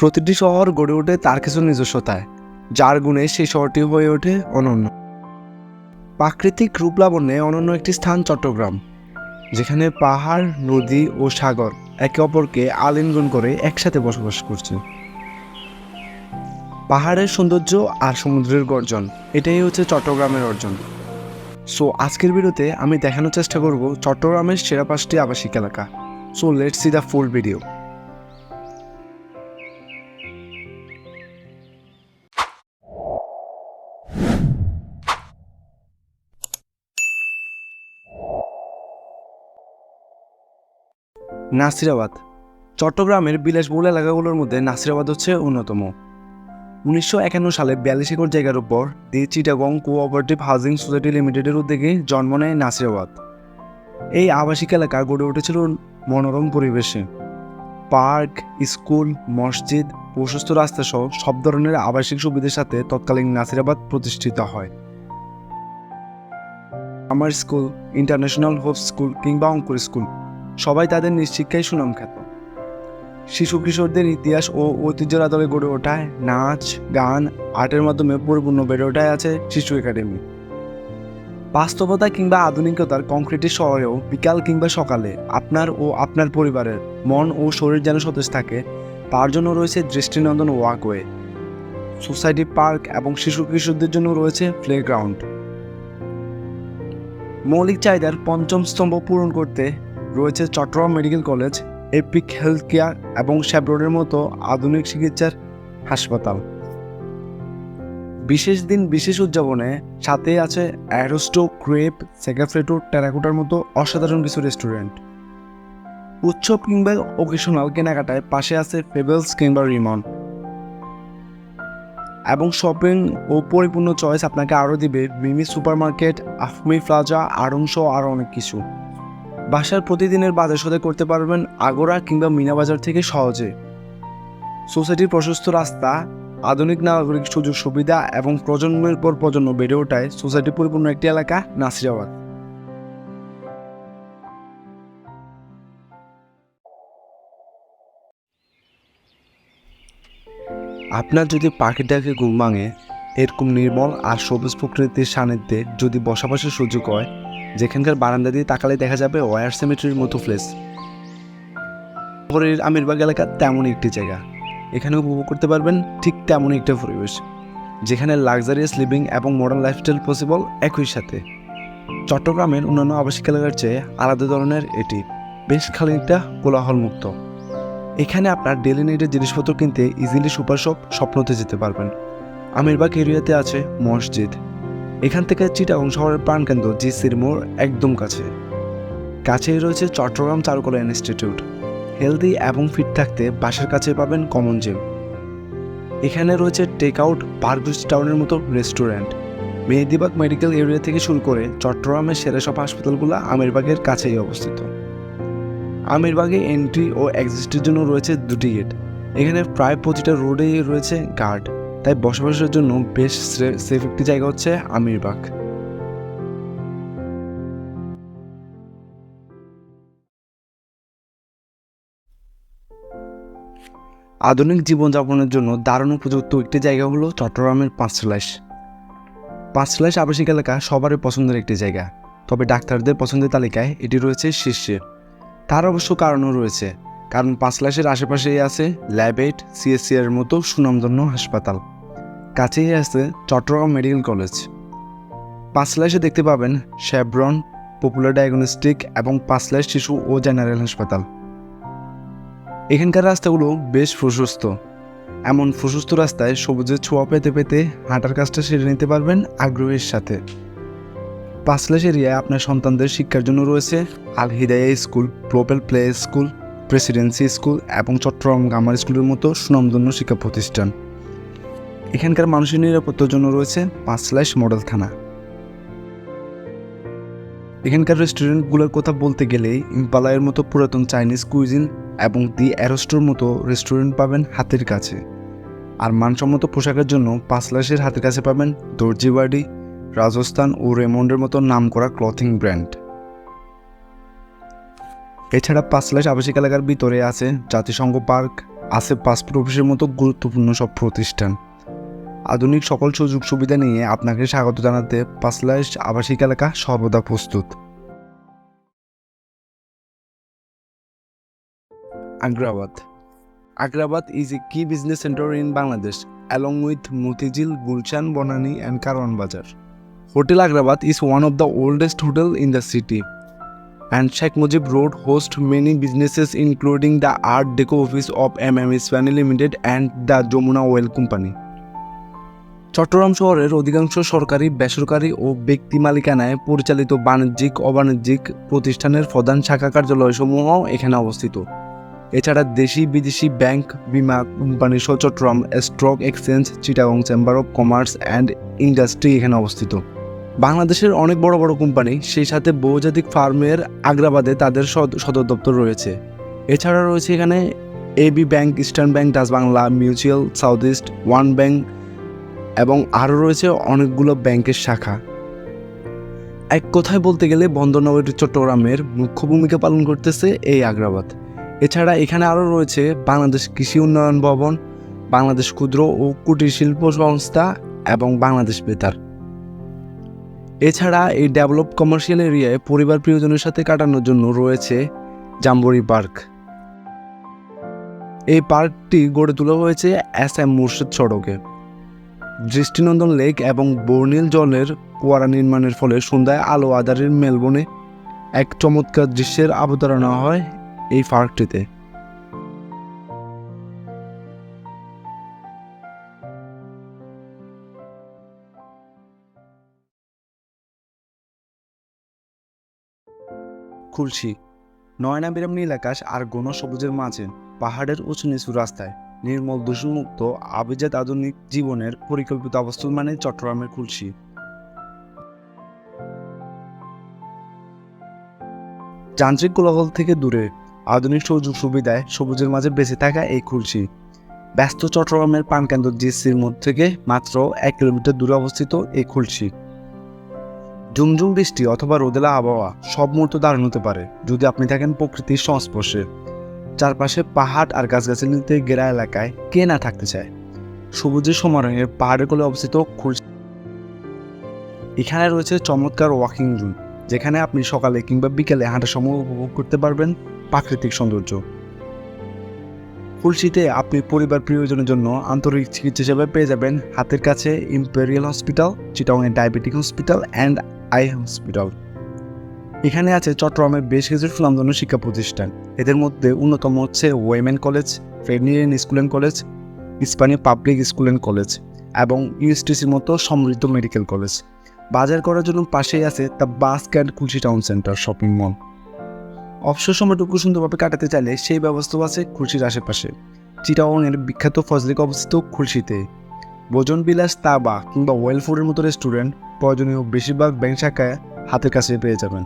প্রতিটি শহর গড়ে ওঠে তার কিছু নিজস্বতায়, যার গুণে সেই শহরটি হয়ে ওঠে অনন্য। প্রাকৃতিক রূপ লাবণ্যে অনন্য একটি স্থান চট্টগ্রাম, যেখানে পাহাড়, নদী ও সাগর একে অপরকে আলিঙ্গন করে একসাথে বসবাস করছে। পাহাড়ের সৌন্দর্য আর সমুদ্রের গর্জন, এটাই হচ্ছে চট্টগ্রামের অর্জন। সো আজকের ভিডিওতে আমি দেখানোর চেষ্টা করব চট্টগ্রামের সেরা পাঁচটি আবাসিক এলাকা। So let's see the full video Nasirabad. চট্টগ্রামের বিলাসবহুল এলাকাগুলোর মধ্যে নাসিরাবাদ হচ্ছে অন্যতম। উনিশশো একান্ন সালে বিয়াল্লিশ একর জায়গার উপর the Chittagong cooperative housing society লিমিটেডের উদ্যোগে জন্ম নেয় নাসিরাবাদ। এই আবাসিক এলাকা গড়ে উঠেছিল মনোরম পরিবেশে। পার্ক, স্কুল, মসজিদ, প্রশস্ত রাস্তা সহ সব ধরনের আবাসিক সুবিধার সাথে তৎকালীন নাসিরাবাদ প্রতিষ্ঠিত হয়। আমার স্কুল, ইন্টারন্যাশনাল হোপ স্কুল কিংবা অঙ্কুর স্কুল। সবাই তাদের নিশ্চিক্ষায় সুনাম খ্যাত। শিশু কিশোরদের ইতিহাস ও ঐতিহ্যের আদলে গড়ে ওঠায় নাচ, গান, আর্টের মাধ্যমে পরিপূর্ণ বেড়ে ওঠায় আছে শিশু একাডেমি। বাস্তবতা কিংবা আধুনিকতার কংক্রিটের শহরেও বিকাল কিংবা সকালে আপনার ও আপনার পরিবারের মন ও শরীর যেন সতেজ থাকে, তার জন্য রয়েছে দৃষ্টিনন্দন ওয়াকওয়ে সোসাইটি পার্ক এবং শিশু কিশোরদের জন্য রয়েছে প্লেগ্রাউন্ড মৌলিক চাহিদার পঞ্চম স্তম্ভ পূরণ করতে রয়েছে Chattogram medical college, epic health care এবং শ্যাবরোডের মতো আধুনিক চিকিৎসার হাসপাতাল। বিশেষ দিন, বিশেষ উদযাপনে সাথে আছে অ্যারোস্টো, ক্রেপ সেকাফ্রেটো টেরাকোটার মতো অসাধারণ কিছু রেস্টুরেন্ট। উৎসব কিংবা ওকেশনাল কেনাকাটায় পাশে আছে ফেবেলস কিংবা রিমন এবং শপিং ও পরিপূর্ণ চয়েস আপনাকে আরও দিবে Mimi super market Afmi plaza সহ আরও অনেক কিছু। বাসার প্রতিদিনের বাজার সদাই করতে পারবেন আগোরা কিংবা মিনা বাজার থেকে সহজে। সোসাইটির প্রশস্ত রাস্তা, আধুনিক নাগরিক সুযোগ সুবিধা এবং প্রজন্মের পর প্রজন্ম বেড়ে ওঠায় সোসাইটি পরিপূর্ণ একটি এলাকা, নাসিরাবাদ। আপনার যদি পাখির ডাকে ঘুম ভাঙে, এরকম নির্মল আর সবুজ প্রকৃতির সান্নিধ্যে যদি বসবাসের সুযোগ হয় যেখানকার বারান্দা দিয়ে তাকালে দেখা যাবে ওয়ার সেমেট্রির মতো প্লেস শহরের আমিরবাগ এলাকা তেমনই একটি জায়গা। এখানে উপভোগ করতে পারবেন ঠিক তেমনই একটা পরিবেশ, যেখানে লাক্সারিয়াস লিভিং এবং মডার্ন লাইফস্টাইল পসিবল একই সাথে। চট্টগ্রামের অন্যান্য আবাসিক এলাকার চেয়ে আলাদা ধরনের এটি বেশ খানিকটা কোলাহলমুক্ত। এখানে আপনার ডেলি নিডের জিনিসপত্র কিনতে ইজিলি সুপার শপ স্বপ্নতে যেতে পারবেন। আমিরবাগ এরিয়াতে আছে মসজিদ। এখান থেকে চিটাগং শহরের প্রাণকেন্দ্র জি সিরমোর একদম কাছে। কাছেই রয়েছে চট্টগ্রাম চারুকলা ইনস্টিটিউট। হেলদি এবং ফিট থাকতে বাসার কাছে পাবেন কমন জিম। এখানে রয়েছে টেক আউট বার্গুস টাউনের মতো রেস্টুরেন্ট। মেহেদিবাগ মেডিকেল এরিয়া থেকে শুরু করে চট্টগ্রামের সেরা সব হাসপাতালগুলো আমিরবাগের কাছেই অবস্থিত। আমিরবাগে এন্ট্রি ও এক্সিস্টের জন্য রয়েছে দুটি গেট। এখানে প্রায় প্রতিটা রোডেই রয়েছে গার্ড। তাই বসবাসের জন্য বেশ সেফ একটি জায়গা হচ্ছে আমিরবাগ আধুনিক জীবনযাপনের জন্য দারুণ উপযুক্ত একটি জায়গা হলো চট্টগ্রামের পাঁচলাইশ। পাঁচলাইশ আবাসিক এলাকা সবারই পছন্দের একটি জায়গা। তবে ডাক্তারদের পছন্দের তালিকায় এটি রয়েছে শীর্ষে। তার অবশ্য কারণও রয়েছে। কারণ পাঁচলাইশের আশেপাশেই আছে ল্যাবেট সিএসসি এর মতো সুনামধন্য হাসপাতাল। কাছেই আছে চট্টগ্রাম মেডিকেল কলেজ। পাঁচলাইশে দেখতে পাবেন শেব্রন পপুলার ডায়াগনস্টিক এবং পাঁচলাইশ শিশু ও জেনারেল হাসপাতাল। এখানকার রাস্তাগুলো বেশ প্রশস্ত। এমন প্রশস্ত রাস্তায় সবুজের ছোঁয়া পেতে পেতে হাঁটার কাজটা সেরে নিতে পারবেন আগ্রহের সাথে। পাঁচলাইশ এরিয়ায় আপনার সন্তানদের শিক্ষার জন্য রয়েছে Al Hidaya school, global play school presidency school এবং চট্টগ্রাম গ্রামার স্কুলের মতো সুনামধন্য শিক্ষা প্রতিষ্ঠান। এখানকার মানুষের নিরাপত্তার জন্য রয়েছে পাঁচলাইশ মডেল থানা এখানকার রেস্টুরেন্টগুলোর কথা বলতে গেলে ইম্পালায়ের মতো পুরাতন চাইনিজ কুইজিন এবং দি অ্যারোস্টোর মতো রেস্টুরেন্ট পাবেন হাতের কাছে। আর মানসম্মত পোশাকের জন্য পাঁচলাইশের হাতের কাছে পাবেন দর্জিবাড়ি, রাজস্থান ও রেমন্ডের মতো নাম করা ক্লথিং ব্র্যান্ড। এছাড়া পাঁচলাশ আবাসিক এলাকার ভিতরে আছে জাতিসংঘ পার্ক, আছে পাসপোর্ট অফিসের মতো গুরুত্বপূর্ণ সব প্রতিষ্ঠান। আধুনিক সকল সুযোগ সুবিধা নিয়ে আপনাকে স্বাগত জানাতে পাঁচলাইশ আবাসিক এলাকা সর্বদা প্রস্তুত। Agrabad. Agrabad is a key business centre in Bangladesh along with Motijheel Gulshan Banani and Karwan Bazar hotel Agrabad is one of the oldest hotel in the city and Sheikh Mujib Road hosts many businesses, including the Art Deco office of MM Isfani Limited and the Jomuna Oil Company. Chattogram শহরের অধিকাংশ সরকারি, বেসরকারি ও ব্যক্তি মালিকানায় পরিচালিত বাণিজ্যিক, অবাণিজ্যিক প্রতিষ্ঠানের প্রধান শাখা কার্যালয়সমূহ এখানে অবস্থিত এছাড়া দেশি বিদেশি ব্যাংক, বিমা কোম্পানি সহ Chattogram stock exchange, Chittagong chamber of commerce and industry এখানে অবস্থিত বাংলাদেশের অনেক বড় বড় কোম্পানি সেই সাথে বহুজাতিক ফার্মের আগ্রাবাদে তাদের সদ- সদর দপ্তর রয়েছে। এছাড়া রয়েছে এখানে AB Bank Eastern Bank Dutch Bangla Mutual South East One Bank এবং আরও রয়েছে অনেকগুলো ব্যাংকের শাখা। এক কথায় বলতে গেলে বন্দরনগরী চট্টগ্রামের মুখ্য ভূমিকা পালন করতেছে এই আগ্রাবাদ। এছাড়া এখানে আরও রয়েছে বাংলাদেশ কৃষি উন্নয়ন ভবন, বাংলাদেশ ক্ষুদ্র ও কুটির শিল্প সংস্থা এবং বাংলাদেশ বেতার। এছাড়া এই ডেভেলপ কমার্শিয়াল এরিয়ায় পরিবার প্রিয়জনের সাথে কাটানোর জন্য রয়েছে জাম্বরি পার্ক। এই পার্কটি গড়ে তোলা হয়েছে এস এম মুর্শিদ সড়কে। দৃষ্টিনন্দন লেক এবং বর্ণিল জলের কুয়ারা নির্মাণের ফলে সন্ধ্যায় আলো আধারের মেলবনে এক চমৎকার দৃশ্যের অবতারণা হয় এই পার্কটিতে। খুলশি। নয়না বিরামনি আকাশ আর গণ সবুজের মাঝে পাহাড়ের উঁচু নিচু রাস্তায় নির্মল দূষণমুক্ত আভিজাত আধুনিক জীবনের পরিকল্পিত অবস্থান মানে চট্টগ্রামের খুলশি। যান্ত্রিক কোলাহল থেকে দূরে আধুনিক সুযোগ সুবিধায় সবুজের মাঝে বেঁচে থাকা এই খুলশি। ব্যস্ত চট্টগ্রামের পানকেন্দ্র জিসির মধ্যে থেকে মাত্র এক কিলোমিটার দূরে অবস্থিত এই খুলশি। ঝুমঝুম বৃষ্টি অথবা রোদেলা আবহাওয়া সব মুহূর্ত দারুণ হতে পারে, যদি আপনি থাকেন প্রকৃতির সংস্পর্শে। চারপাশে পাহাড় আর গাছগাছালিতে ঘেরা এলাকায় কে না থাকতে চায়? সবুজের সমারোহের পাহাড়ের কোলে অবস্থিত খুলশি এখানে রয়েছে চমৎকার ওয়াকিং রুম যেখানে আপনি সকালে কিংবা বিকেলে হাঁটার সময় উপভোগ করতে পারবেন প্রাকৃতিক সৌন্দর্য। খুলশিতে আপনি পরিবার প্রিয়জনের জন্য আন্তরিক চিকিৎসা সেবা পেয়ে যাবেন হাতের কাছে imperial hospital চিটাংয়ের diabetic hospital and eye hospital এখানে আছে চট্টগ্রামের বেশ কিছু সুনামধন্য শিক্ষা প্রতিষ্ঠান। এদের মধ্যে অন্যতম হচ্ছে women college ফ্রেডনিয়ান school and college Ispahani public school and college এবং ইউএসটিসির মতো সমৃদ্ধ মেডিকেল কলেজ বাজার করার জন্য পাশেই আছে the bask and Khulshi town centre shopping mall অবসর সময়টুকু সুন্দরভাবে কাটাতে চাইলে সেই ব্যবস্থাও আছে খুলশির আশেপাশে। চিটাওয়াংয়ের বিখ্যাত ফজলিক অবস্থিত খুলশিতে। ভোজন বিলাস তাবা কিংবা ওয়েলফোর্ডের মতো রেস্টুরেন্ট প্রয়োজনীয় বেশিরভাগ ব্যাংক শাখায় হাতের কাছে পেয়ে যাবেন।